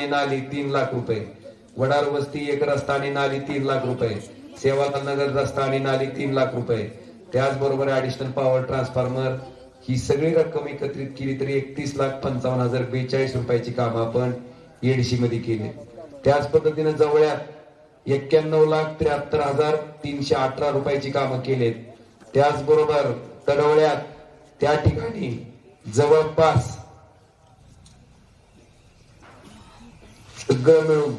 आणि नाली तीन लाख रुपये. वडार वस्ती एक रस्ता आणि नाली तीन लाख रुपये. सेवालाल नगर रस्ता आणि नाली तीन लाख रुपये. त्याचबरोबर ऍडिशनल पॉवर ट्रान्सफॉर्मर ही सगळी रक्कम एकत्रित केली तरी एकतीस लाख पंचावन्न हजार बेचाळीस रुपयाची कामं आपण एडीसी मध्ये केली. त्याच पद्धतीने जवळ्यात एक्क्याण्णव लाख त्र्याहत्तर हजार तीनशे अठरा रुपयाची कामं केलेत. त्याचबरोबर तडवळ्यात त्या ठिकाणी जवळपास सगळं मिळून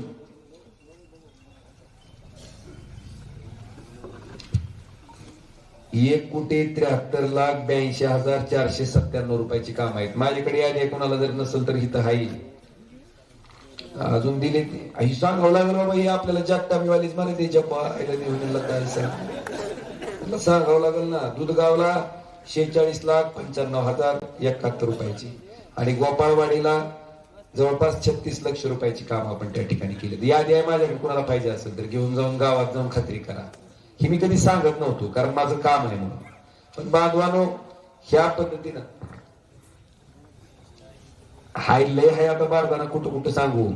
एक कोटी त्र्याहत्तर लाख ब्याऐंशी हजार चारशे सत्त्याण्णव रुपयाची काम आहेत. माझ्याकडे यादी कोणाला जर नसेल तर हिथं हाई अजून दिले ते ही सांगावं लागलं बाबा हे आपल्याला जगतामीवालीच मला ते जप्पा काय सांग. सांगावं लागेल ना दूधगावला शेहेचाळीस लाख पंच्याण्णव हजार एकाहत्तर रुपयाची. आणि गोपाळवाडीला जवळपास छत्तीस लक्ष रुपयाची काम आपण त्या ठिकाणी केली. यादी आहे माझ्याकडे कुणाला पाहिजे असेल तर घेऊन जाऊन गावात जाऊन खात्री करा. हे मी कधी सांगत नव्हतो कारण माझं काम आहे म्हणून. पण बांधवानो ह्या पद्धतीनं हाय लय हाय आता बारदाना कुठं कुठं सांगू?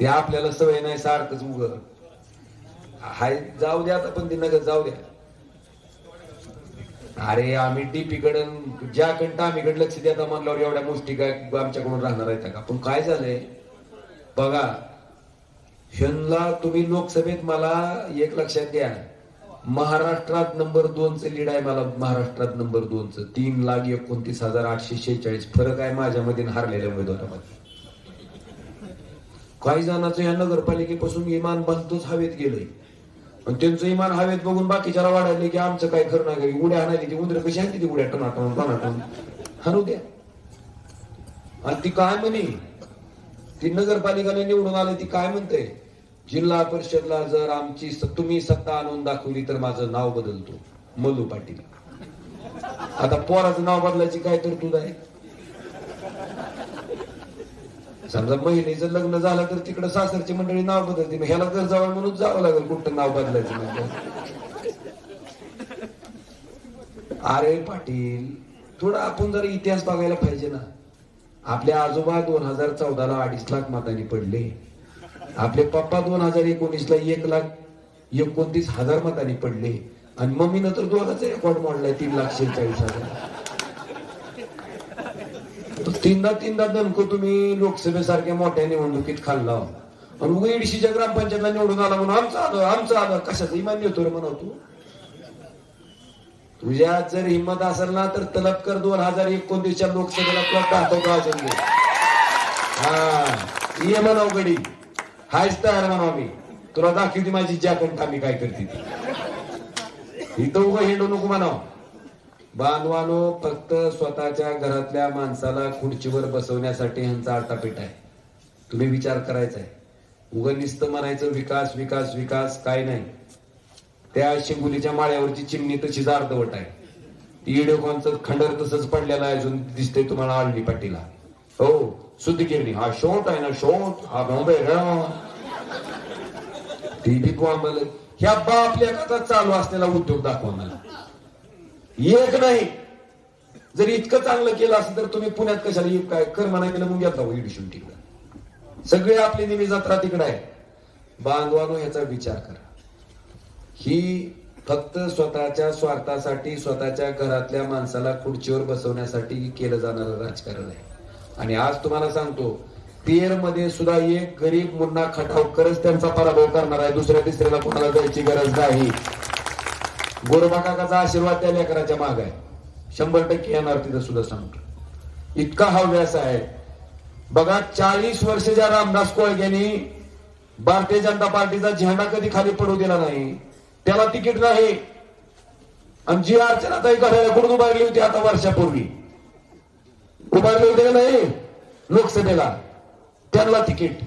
ते आपल्याला सवय नाही सारखंच उग. हाय जाऊ द्या आता पण ते नगर जाऊ द्या. अरे आम्ही डीपी कडून ज्या कंट आम्ही कडे लक्ष द्या म्हणल्यावर एवढ्या गोष्टी काय आमच्याकडून राहणार आहेत का? पण काय झालंय? बघा ह्यांना तुम्ही लोकसभेत मला एक लक्षात घ्या. महाराष्ट्रात नंबर दोनचं लीड आहे मला महाराष्ट्रात नंबर दोनचं तीन लाख एकोणतीस हजार आठशे शेहेचाळीस. फरक आहे माझ्यामध्ये हारलेल्या उमेदवारामध्ये. काही जणांचं या नगरपालिकेपासून इमान बंदच हवेत गेलंय. पण त्यांचं इमान हवेत बघून बाकीच्याला वाढायले की आमचं काय खरं नाही उड्या आणायली ती उंदर कशी आहे ती उड्या? टनाटन टनाटून हाणू द्या. आणि ती काय म्हणे? ती नगरपालिकाने निवडून आले ती काय म्हणते? जिल्हा परिषदला जर आमची तुम्ही सत्ता आणून दाखवली तर माझं नाव बदलतो. मल्लू पाटील. आता पोराचं नाव बदलायची काय तरतूद आहे? समजा महिलेचं लग्न झालं तर तिकडं सासरची मंडळी नाव बदलते. मग ह्याला घर जावं म्हणून जावं लागेल कुठं नाव बदलायचं म्हणजे. अरे पाटील थोडा आपण जरा इतिहास बघायला पाहिजे ना. आपले आजोबा दोन हजार चौदाला अडीच लाख मतांनी पडले. आपले पप्पा दोन हजार एकोणीस ला एक लाख एकोणतीस हजार मतांनी पडले. आणि मम्मीनं तर दोघांचा रेकॉर्ड मोडलाय तीन लाख शेहेचाळीस हजार. तीनदा तीनदा दणको तुम्ही लोकसभेसारख्या मोठ्या निवडणुकीत खाल्ला. आणि उगा इडशीच्या ग्रामपंचायतला निवडून आला म्हणून आमचं आलं आमचं आलं कशाचं? इमान येतो रे म्हणा तू. तुझ्यात जर हिंमत असेल ना तर तलबकर दोन हजार एकोणतीसच्या लोकसभेला तुला टाकतो अजून हा. ये म्हणाव गडी. हायच तयार म्हणाव मी. तुला दाखवते माझी ज्या कंठ मी काय करते इथं उगा हिंडू नको म्हणाव. बांधवानो फक्त स्वतःच्या घरातल्या माणसाला खुर्चीवर बसवण्यासाठी ह्यांचा आटापीठ आहे. तुम्ही विचार करायचा आहे उगा नुसतं म्हणायचं विकास विकास विकास काय नाही. त्या शिंगुलीच्या माळ्यावरची चिमणी तशीच अर्धवट आहे. ती इडिओकॉनचं खंडर तसंच पडलेलं आहे अजून दिसतंय तुम्हाला आळणी पाटीला. हो शुद्ध हा शोट आहे ना शोट. हा बॉम्बे ती बी ह्या बापल्या कथा चालू असलेला उद्योग दाखवा मला. एक नाही. जर इतकं चांगलं केलं असं तर तुम्ही पुण्यात कशाला येऊ? काय? कर म्हणा गेलं मग जाऊ इडिशून तिकडं. सगळे आपली नेहमी जत्रा तिकडे आहे. बांधवानो याचा विचार करा. ही फक्त स्वतःच्या स्वार्थासाठी स्वतःच्या घरातल्या माणसाला खुर्चीवर बसवण्यासाठी केलं जाणारं राजकारण आहे. आणि आज तुम्हाला सांगतो तेरमध्ये सुद्धा एक गरीब मुन्ना खटावकरच त्यांचा पराभव करणार आहे. दुसऱ्या तिसऱ्याला कोणाला जायची गरज नाही. गोरबा काकाचा आशीर्वाद त्या लेकराच्या माग आहे. शंभर टक्के येणार तिथं सुद्धा सांगतो. इतका हव्यास आहे. बघा चाळीस वर्षाच्या रामदास कोळग्यांनी भारतीय जनता पार्टीचा झेंडा कधी खाली पडू दिला नाही त्याला तिकीट नाही. आणि जी अर्चना ताई घड्याळकडून उभारली होती आता वर्षापूर्वी? उभारली होती का नाही? लोकसभेला. त्यांना तिकीट.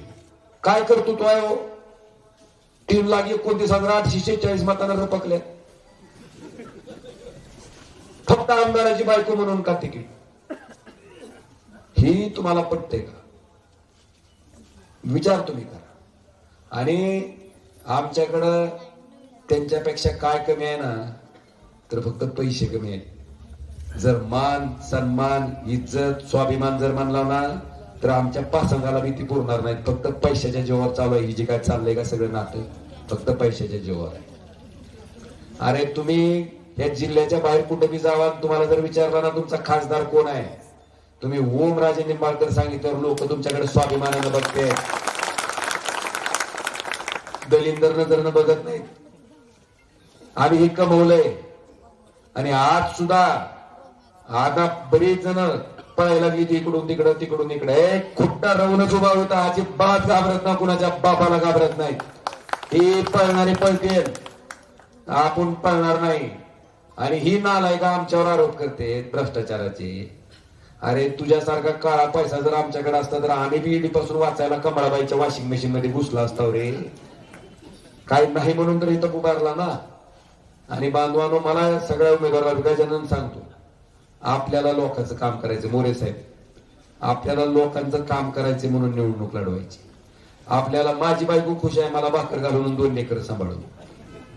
काय करतो तो आहे हो? तीन लाख एकोणतीस हजार आठशे शेहेचाळीस मतांना रपकल्या फक्त आमदाराची बायको म्हणून का तिकीट? ही तुम्हाला पटते का? विचार तुम्ही करा. आणि आमच्याकडं त्यांच्यापेक्षा काय कमी आहे ना तर फक्त पैसे कमी आहेत. जर मान सन्मान इज्जत स्वाभिमान जर मानला ना तर आमच्या पासंगाला भीती ती पुरणार नाहीत. फक्त पैशाच्या जीवावर चालू आहे. ही जी काय चाललंय का सगळं नातं फक्त पैशाच्या जीवावर आहे. अरे तुम्ही या जिल्ह्याच्या बाहेर कुठे बी जावा तुम्हाला जर विचारला ना तुमचा खासदार कोण आहे? तुम्ही ओम राजे निंबाळकर सांगितल्यावर लोक तुमच्याकडे स्वाभिमानानं बघते. दलिंदर नजरनं बघत नाहीत. आम्ही हे कमवलंय. आणि आज सुद्धा आता बरीच जण पळायला लागली ती इकडून तिकडं तिकडून इकडे. खुट्टा राहूनच उभा होता अजिबात घाबरत ना कुणाच्या बापाला घाबरत नाही. हे पळणारी पळतील. आपण पळणार नाही. आणि ही नालायका आमच्यावर आरोप करते भ्रष्टाचाराचे. अरे तुझ्यासारखा काळा पैसा जर आमच्याकडे असता तर आम्ही बी ईडी पासून वाचायला कमळाबाईच्या वॉशिंग मशीन मध्ये घुसला असता रे. काही नाही म्हणून तर इथं उभारला ना. आणि बांधवानो मला सगळ्या उमेदवाराला गजानन सांगतो. आपल्याला लोकांचं काम करायचं मोरे साहेब. आपल्याला लोकांचं काम करायचं म्हणून निवडणूक लढवायची. आपल्याला माझी बायको खुश आहे मला भाकर घालून दोन लेकर सांभाळून.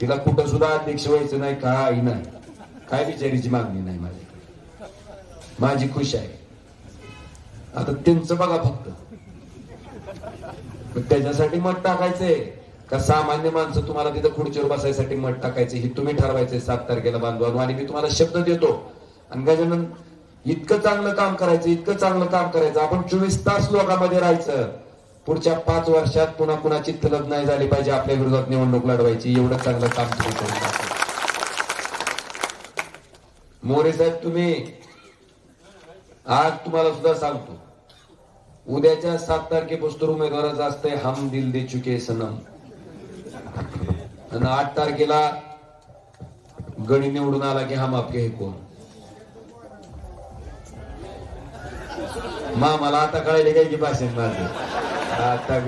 तिला कुठं सुद्धा अध्यक्ष व्हायचं नाही काही नाही. काय विचारायची मागणी नाही माझी? माझी खुश आहे. आता त्यांचं बघा फक्त. त्याच्यासाठी मत टाकायचंय. का सामान्य माणसं तुम्हाला तिथं खुर्चीवर बसायसाठी मत टाकायचे हे तुम्ही ठरवायचे सात तारखेला बांधवा आणि मी तुम्हाला शब्द देतो. आणि गजानन इतकं चांगलं काम करायचं इतकं चांगलं काम करायचं. आपण चोवीस तास लोकांमध्ये राहायचं. पुढच्या पाच वर्षात पुन्हा कुणाची तलब नाही झाली पाहिजे आपल्या विरोधात निवडणूक लढवायची. एवढं चांगलं काम तुम्ही मोरे साहेब तुम्ही आज तुम्हाला सुद्धा सांगतो. उद्याच्या सात तारखेपासून उमेदवाराचं असतंय हम दिल दे चुके सनम. आणि आठ तारखेला गणी निवडून आला की हम आपके हे कोण? मा मला आता कळायला काय की भाषण माझे आता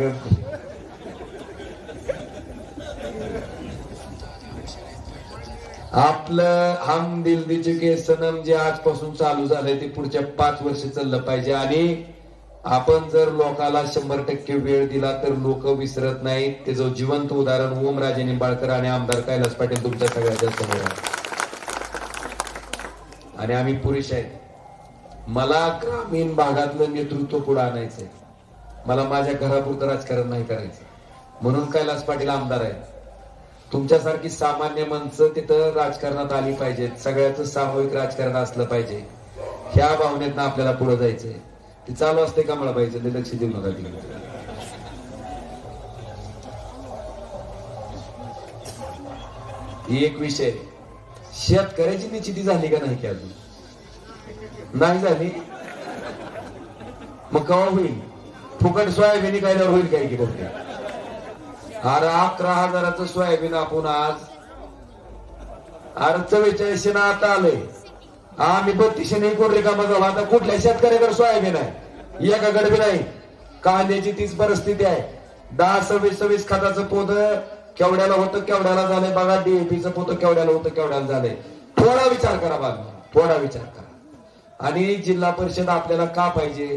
आपलं हम दिल दे चुके सनम जे आजपासून चालू झालंय ते पुढच्या पाच वर्ष चाललं पाहिजे. आणि आपण जर लोकाला शंभर टक्के वेळ दिला तर लोक विसरत नाहीत. त्याचं जिवंत उदाहरण ओम राजे निंबाळकर आणि आमदार कैलास पाटील तुमच्या सगळ्याच्या समोर आहे. आणि आम्ही पुरुष आहेत. मला ग्रामीण भागातलं नेतृत्व पुढे आणायचंय. मला माझ्या घरापुरतं राजकारण नाही करायचं म्हणून कैलास पाटील आमदार आहेत. तुमच्यासारखी सामान्य माणसं तिथं राजकारणात आली पाहिजेत. सगळ्याच सामूहिक राजकारण असलं पाहिजे. ह्या भावनेतनं आपल्याला पुढे जायचंय. ते चालू असते का मला पाहिजे? ते लक्ष देऊ नका तिकडे. एक विषय. शेतकऱ्याची निश्चिती झाली का नाही की अजून? नाही झाली. मग कवा होईल? फुकट सोयाबीन कायद्यावर होईल काय की बघते अरे अकरा हजाराचं सोयाबीन आपण आज. अरे चव्वेचाळीसशे ना आता आलंय आम्ही बत्तीसशे नाही कोण रिकामा जाऊ आता कुठल्या शेतकऱ्याकडे सोयाबीन आहे? एकाकडे बी नाही. कांद्याची तीच परिस्थिती आहे. दहा सव्वीस सव्वीस खताचं पोत केवढ्याला होतं केवढ्याला झालंय बघा. डीएपीचं पोत केवढ्याला होतं केवढ्याला झालंय. थोडा विचार करा बाबा थोडा विचार करा. आणि जिल्हा परिषद आपल्याला का पाहिजे?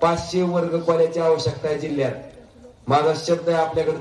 पाचशे वर्ग खोल्याची आवश्यकता आहे जिल्ह्यात. माझा शब्द आहे आपल्याकडे